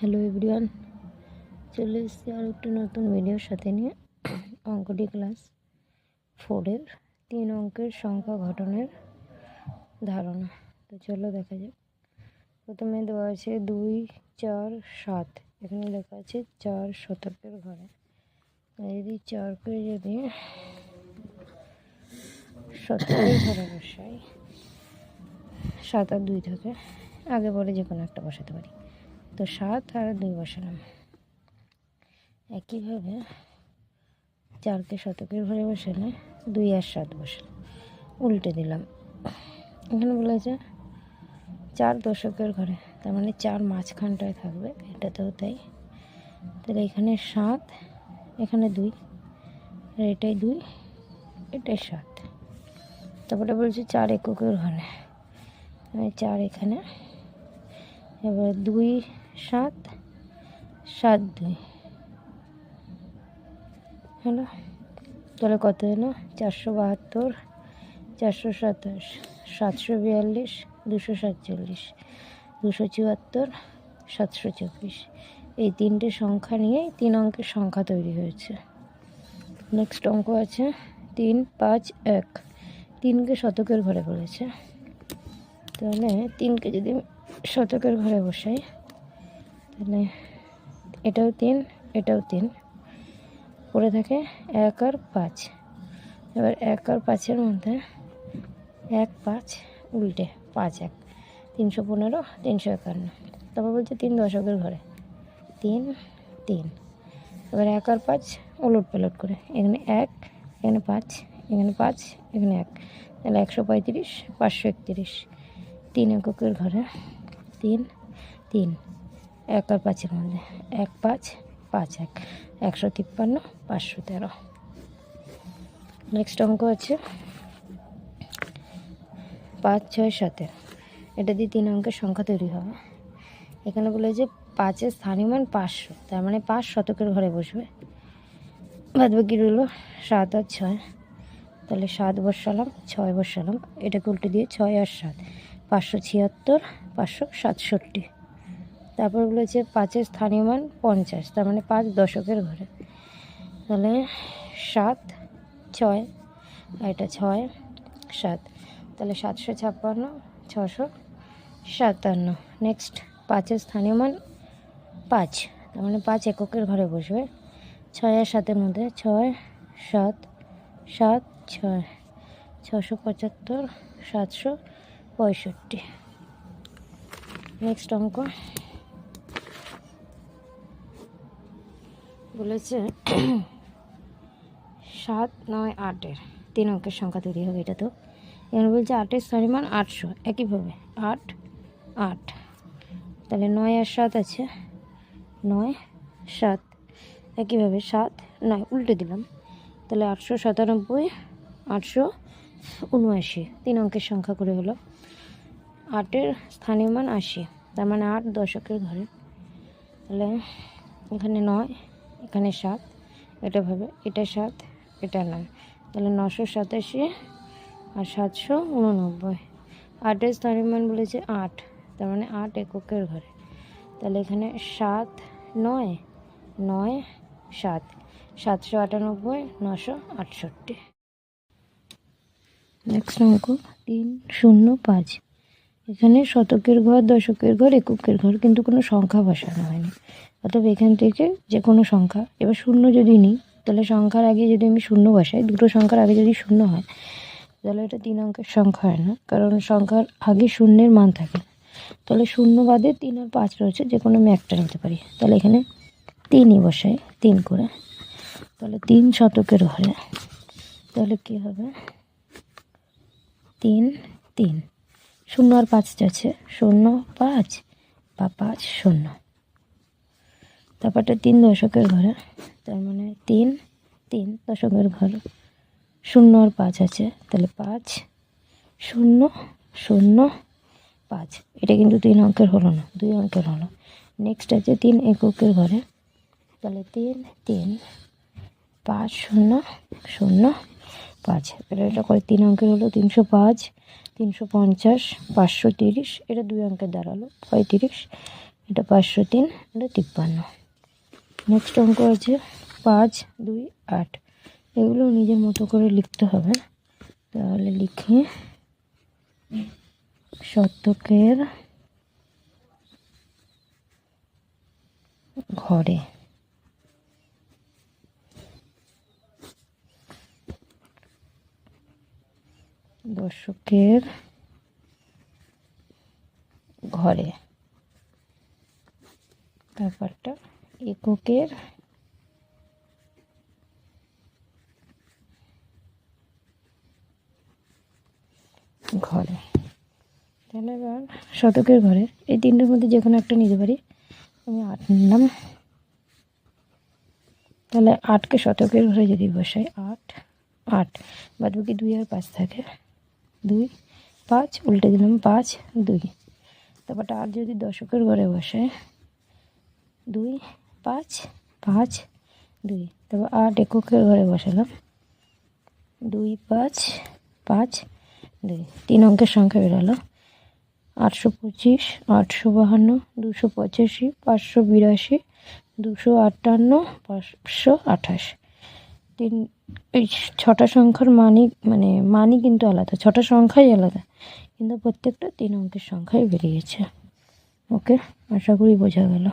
Hello everyone চলে এসেছি আর একটু নতুন ভিডিওর সাথে নিয়ে। অঙ্কটি ক্লাস ফোরের তিন অঙ্কের সংখ্যা ঘটনের ধারণা। তো চলো দেখা যাক। প্রথমে দেওয়া আছে দুই, চার, সাত। এখানে লেখা আছে চার শতকের ঘরে। যদি চারকে যদি শতকের ঘরে বসাই, সাত আর দুই থাকে। আগে পরে যে কোনো একটা বসাতে পারি। তো সাত আর দুই বসালাম। একইভাবে চারকে শতকের ঘরে বসালে দুই আর সাত বসালাম। উল্টে দিলাম। এখানে বলেছে চার দশকের ঘরে, তার মানে চার মাঝখানটায় থাকবে, এটাতেও তাই। তাহলে এখানে সাত, এখানে দুই, আর এটাই দুই, এটাই সাত। তারপরে বলছে চার এককের ঘরে। চার এখানে, এবার দুই সাত সাত দুই। হলো? তাহলে কত হলো? চারশো বাহাত্তর, চারশো সাতাশ, সাতশো বিয়াল্লিশ, দুশো সাতচল্লিশ, দুশো চুয়াত্তর, সাতশো চব্বিশ। এই তিনটে সংখ্যা নিয়েই তিন অঙ্কের সংখ্যা তৈরি হয়েছে। নেক্সট অঙ্ক আছে তিন, পাঁচ, এক। তিনকে শতকের ঘরে বলেছে। তাহলে তিনকে যদি শতকের ঘরে বসাই তাহলে এটাও তিন এটাও তিন। পড়ে থাকে এক আর পাঁচ। এবার এক আর পাঁচের মধ্যে এক, পাঁচ, উল্টে পাঁচ, এক। তিনশো পনেরো, তিনশো একান্ন। তারপর বলছে তিন দশকের ঘরে। তিন তিন। এবার এক আর পাঁচ উলট পালট করে। এখানে এক, এখানে পাঁচ এখানে পাঁচ, এখানে এক। তাহলে একশো পঁয়ত্রিশ, পাঁচশো একত্রিশ। তিন এককের ঘরে। তিন তিন। এক আর পাঁচের মধ্যে। এক পাঁচ পাঁচ এক। একশো তিপ্পান্ন, পাঁচশো তেরো। নেক্সট অঙ্ক আছে। পাঁচ, ছয় সাতের এটা দিয়ে তিন অঙ্কের সংখ্যা তৈরি হবে। এখানে বলে যে পাঁচের স্থানীয় মান পাঁচশো। তার মানে পাঁচ শতকের ঘরে বসবে। বাদ বাকি রইল সাত আর ছয়। তাহলে সাত বসালাম, ছয় বসালাম। এটাকে উল্টে দিয়ে ছয় আর সাত। পাঁচশো ছিয়াত্তর, পাঁচশো সাতষট্টি। তারপর বলেছে পাঁচের স্থানীয় মান পঞ্চাশ, তার মানে পাঁচ দশকের ঘরে। তাহলে সাত, ছয়, এটা ছয়, সাত। তাহলে সাতশো ছাপ্পান্ন, ছশো সাতান্ন। নেক্সট পাঁচের স্থানীয় মান পাঁচ, তার মানে পাঁচ এককের ঘরে বসবে। ছয় আর সাতের মধ্যে ছয়, সাত সাত, ছয়। ছশো পঁচাত্তর, সাতশো পঁয়ষট্টি। নেক্সট অঙ্ক। বলেছে, সাত, নয়, আটের। তিন অঙ্কের সংখ্যা তৈরি হবে এটা তো। এখানে বলছে আটের সরিমান আটশো। একইভাবে আট আট। তাহলে নয় আর সাত আছে। নয়, সাত। একইভাবে সাত, নয়, উল্টে দিলাম। তাহলে আটশো সাতানব্বই, আটশো উনআশি। তিন অঙ্কের সংখ্যা করে হলো আটের স্থানীয় মান আশি। তার মানে আট দশকের ঘরে। তাহলে এখানে নয় এখানে সাত, এটা ভাবে, এটা সাত, এটা নয়। তাহলে নশো সাতাশি আর সাতশো উননব্বই। আটের স্থানীয় মান বলেছে আট, তার মানে আট এককের ঘরে। তাহলে এখানে সাত নয় নয় সাত, সাতশো আটানব্বই, নশো আটষট্টি। নেক্সট অঙ্ক, তিন শূন্য পাঁচ। এখানে শতকের ঘর, দশকের ঘর, এককের ঘর, কিন্তু কোনো সংখ্যা বসানো হয়নি। অতএব এখান থেকে যে কোনো সংখ্যা। এবার শূন্য যদি নিই, তাহলে সংখ্যার আগে যদি আমি শূন্য বসাই, দুটো সংখ্যার আগে যদি শূন্য হয়, তাহলে এটা তিন অঙ্কের সংখ্যা হয় না, কারণ সংখ্যার আগে শূন্যের মান থাকে তাহলে শূন্য বাদে তিন আর পাঁচ রয়েছে যে কোনো আমি একটা নিতে পারি। তাহলে এখানে তিনই বসাই, তিন করে। তাহলে তিন শতকের ঘরে তাহলে কী হবে? তিন তিন। শূন্য আর পাঁচ আছে শূন্য, পাঁচ, বা পাঁচ, শূন্য। তারপরটা তিন দশকের ঘরে তার মানে তিন তিন দশকের ঘর। শূন্য আর পাঁচ আছে, তাহলে পাঁচ, শূন্য শূন্য, পাঁচ। এটা কিন্তু তিন অঙ্কের হলো না, দুই অঙ্কের হলো। নেক্সট আছে তিন এককের ঘরে। তাহলে তিন তিন, পাঁচ, শূন্য শূন্য, পাঁচ। এটা এটা করে তিন অঙ্কের হলো তিনশো পাঁচ, তিনশো পঞ্চাশ, পাঁচশো তিরিশ। এটা দুই অঙ্কের দাঁড়াল, পঁয়ত্রিশ। এটা পাঁচশো তিন, এটা তিপ্পান্ন। নেক্সট অঙ্ক আছে পাঁচ, দুই, আট। এগুলো নিজের মতো করে লিখতে হবে। তাহলে লিখে। শতকের ঘরে। দর্শকের ঘরে। তারপরটা এককের ঘরে। তাহলে এবার শতকের ঘরে। এই তিনটের মধ্যে যে কোনো একটা নিতে পারি। আমি আট নিলাম। তাহলে আটকে শতকের ঘরে যদি বসাই আট আট। বাদ বাকি দুই আর পাঁচ থাকে। দুই, পাঁচ। উল্টে দিলাম পাঁচ, দুই। তারপরটা আট যদি দশকের ঘরে বসে দুই পাঁচ পাঁচ, দুই। তারপর আট এককের ঘরে বসালাম। দুই, পাঁচ পাঁচ, দুই। তিন অঙ্কের সংখ্যা বেরোলো। আটশো পঁচিশ, আটশো বাহান্ন, দুশো পঁচাশি, পাঁচশো বিরাশি, দুশো আটান্ন, পাঁচশো আঠাশ। তিন, এই ছটা সংখ্যার মানই মানে মানই কিন্তু আলাদা। ছটা সংখ্যাই আলাদা। কিন্তু প্রত্যেকটা তিন অঙ্কের সংখ্যাই বেরিয়েছে। ওকে? আশা করি বোঝা গেল।